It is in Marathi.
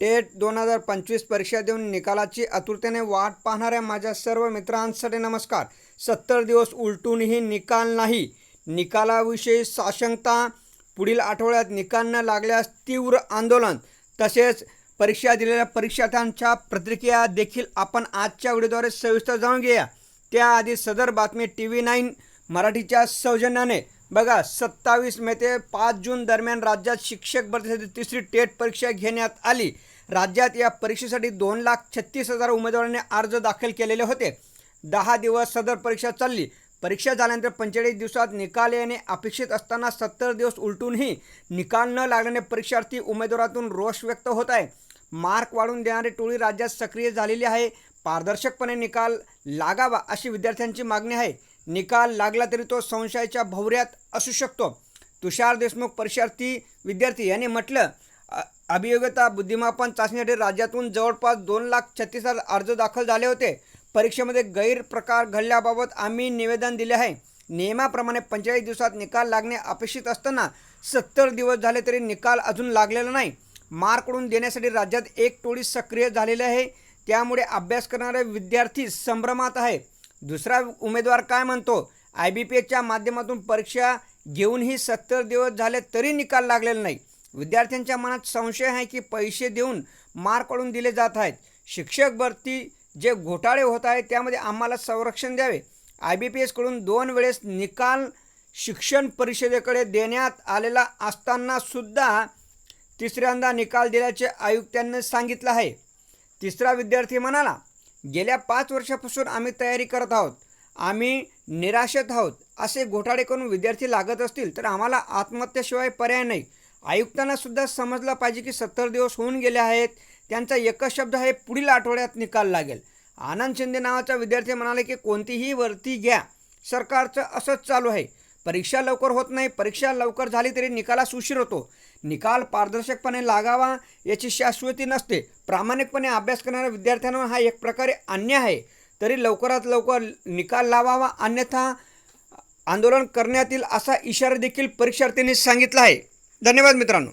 टेट दोन हजार पंचवीस परीक्षा देऊन निकालाची आतुरतेने वाट पाहणाऱ्या माझ्या सर्व मित्रांसाठी नमस्कार. सत्तर दिवस उलटूनही निकाल नाही. निकालाविषयी साशंकता पुढील आठवड्यात निकाल न लागल्यास तीव्र आंदोलन तसेच परीक्षा दिलेल्या परीक्षार्थ्यांच्या प्रतिक्रिया देखील आपण आजच्या व्हिडिओद्वारे सविस्तर जाणून घेऊया. त्याआधी सदर बातमी टी व्ही नाईन मराठीच्या सौजन्याने बघा सत्तावीस मे ते पाच जून दरम्यान राज्यात शिक्षक भरतीसाठी तिसरी टेट परीक्षा घेण्यात आली. राज्यात या परीक्षेसाठी दोन लाख छत्तीस हजार उमेदवारांनी अर्ज दाखल केलेले होते. दहा दिवस सदर परीक्षा चालली. परीक्षा झाल्यानंतर पंचेचाळीस दिवसात निकाल येणे अपेक्षित असताना सत्तर दिवस उलटूनही निकाल न लागल्याने परीक्षार्थी उमेदवारातून रोष व्यक्त होत आहे. मार्क वाढून देणारी टोळी राज्यात सक्रिय झालेली आहे. पारदर्शकपणे निकाल लागावा अशी विद्यार्थ्यांची मागणी आहे. निकाल लागला तरी तो संशयाच्या भोवऱ्यात असू शकतो. तुषार देशमुख परीक्षार्थी विद्यार्थी यांनी म्हटलं अभियोगता अभियोग्यता बुद्धिमापन चाचणीसाठी राज्यातून जवळपास दोन लाख छत्तीस हजार अर्ज दाखल झाले होते. परीक्षेमध्ये गैरप्रकार घडल्याबाबत आम्ही निवेदन दिले आहे. नियमाप्रमाणे पंचेचाळीस दिवसात निकाल लागणे अपेक्षित असताना सत्तर दिवस झाले तरी निकाल अजून लागलेला नाही. मार्कडून देण्यासाठी राज्यात एक टोळी सक्रिय झालेली आहे. त्यामुळे अभ्यास करणारे विद्यार्थी संभ्रमात आहे. दुसरा उमेदवार काय म्हणतो? आय बी पी एच्या माध्यमातून परीक्षा घेऊनही सत्तर दिवस झाले तरी निकाल लागलेला नाही. विद्यार्थ्यांच्या मनात संशय आहे की पैसे देऊन मार्क काढून दिले जात आहेत. शिक्षक भरती जे घोटाळे होत आहेत त्यामध्ये आम्हाला संरक्षण द्यावे. आय बी पी एसकडून दोन वेळेस निकाल शिक्षण परिषदेकडे देण्यात आलेला असताना सुद्धा तिसऱ्यांदा निकाल दिल्याचे आयुक्तांनी सांगितलं आहे. तिसरा विद्यार्थी म्हणाला गेल्या पाच वर्षापासून आम्ही तयारी करत आहोत. आम्ही निराशेत आहोत. असे घोटाळे करून विद्यार्थी लागत असतील तर आम्हाला आत्महत्येशिवाय पर्याय नाही. आयुक्तांना सुद्धा समजलं पाहिजे की सत्तर दिवस होऊन गेले आहेत. त्यांचा एकच शब्द आहे पुढील आठवड्यात निकाल लागेल. आनंद शिंदे नावाचा विद्यार्थी म्हणाले की कोणतीही वरती घ्या. सरकारचं असंच चालू आहे. परीक्षा लवकर होत नाही. परीक्षा लवकर झाली तरी निकालास उशीर होतो. निकाल पारदर्शकपणे लागावा याची शाश्वती नसते. प्रामाणिकपणे अभ्यास करणाऱ्या विद्यार्थ्यांना हा एक प्रकारे अन्याय आहे. तरी लवकरात लवकर निकाल लावावा अन्यथा आंदोलन करण्यात येईल असा इशारा देखील परीक्षार्थींनी सांगितला आहे. धन्यवाद मित्रांनो.